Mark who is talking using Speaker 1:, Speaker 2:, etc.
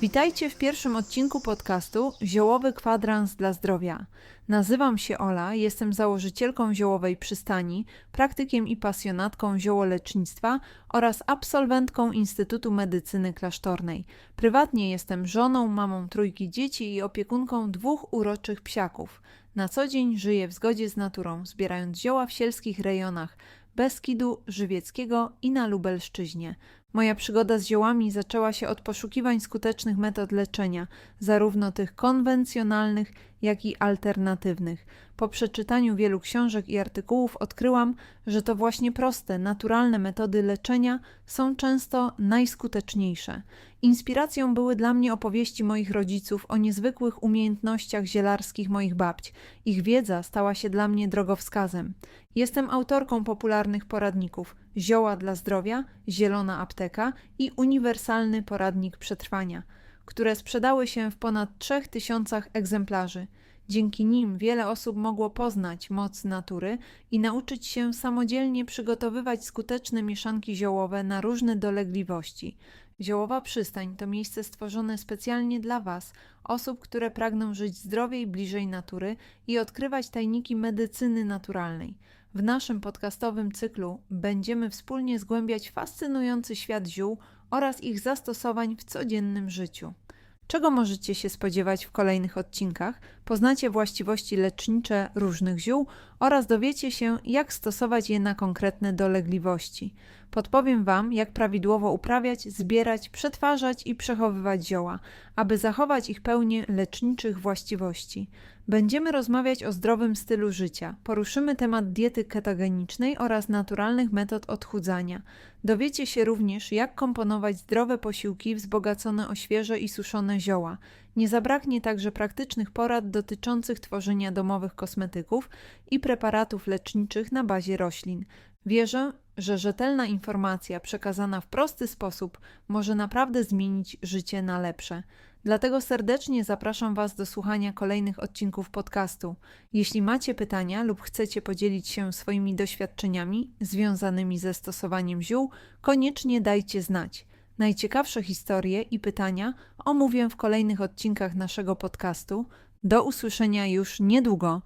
Speaker 1: Witajcie w pierwszym odcinku podcastu Ziołowy kwadrans dla zdrowia. Nazywam się Ola, jestem założycielką Ziołowej Przystani, praktykiem i pasjonatką ziołolecznictwa oraz absolwentką Instytutu Medycyny Klasztornej. Prywatnie jestem żoną, mamą trójki dzieci i opiekunką dwóch uroczych psiaków. Na co dzień żyję w zgodzie z naturą, zbierając zioła w sielskich rejonach Beskidu, Żywieckiego i na Lubelszczyźnie. Moja przygoda z ziołami zaczęła się od poszukiwań skutecznych metod leczenia, zarówno tych konwencjonalnych, jak i alternatywnych. Po przeczytaniu wielu książek i artykułów odkryłam, że to właśnie proste, naturalne metody leczenia są często najskuteczniejsze. Inspiracją były dla mnie opowieści moich rodziców o niezwykłych umiejętnościach zielarskich moich babć. Ich wiedza stała się dla mnie drogowskazem. Jestem autorką popularnych poradników Zioła dla zdrowia, Zielona apteka i Uniwersalny poradnik przetrwania, które sprzedały się w ponad 3000 egzemplarzy. Dzięki nim wiele osób mogło poznać moc natury i nauczyć się samodzielnie przygotowywać skuteczne mieszanki ziołowe na różne dolegliwości. Ziołowa Przystań to miejsce stworzone specjalnie dla Was, osób, które pragną żyć zdrowiej, bliżej natury i odkrywać tajniki medycyny naturalnej. W naszym podcastowym cyklu będziemy wspólnie zgłębiać fascynujący świat ziół oraz ich zastosowań w codziennym życiu. Czego możecie się spodziewać w kolejnych odcinkach? Poznacie właściwości lecznicze różnych ziół oraz dowiecie się, jak stosować je na konkretne dolegliwości. Podpowiem Wam, jak prawidłowo uprawiać, zbierać, przetwarzać i przechowywać zioła, aby zachować ich pełnię leczniczych właściwości. Będziemy rozmawiać o zdrowym stylu życia, poruszymy temat diety ketogenicznej oraz naturalnych metod odchudzania. Dowiecie się również, jak komponować zdrowe posiłki wzbogacone o świeże i suszone zioła. Nie zabraknie także praktycznych porad dotyczących tworzenia domowych kosmetyków i preparatów leczniczych na bazie roślin. Wierzę, że rzetelna informacja przekazana w prosty sposób może naprawdę zmienić życie na lepsze. Dlatego serdecznie zapraszam Was do słuchania kolejnych odcinków podcastu. Jeśli macie pytania lub chcecie podzielić się swoimi doświadczeniami związanymi ze stosowaniem ziół, koniecznie dajcie znać. Najciekawsze historie i pytania omówię w kolejnych odcinkach naszego podcastu. Do usłyszenia już niedługo.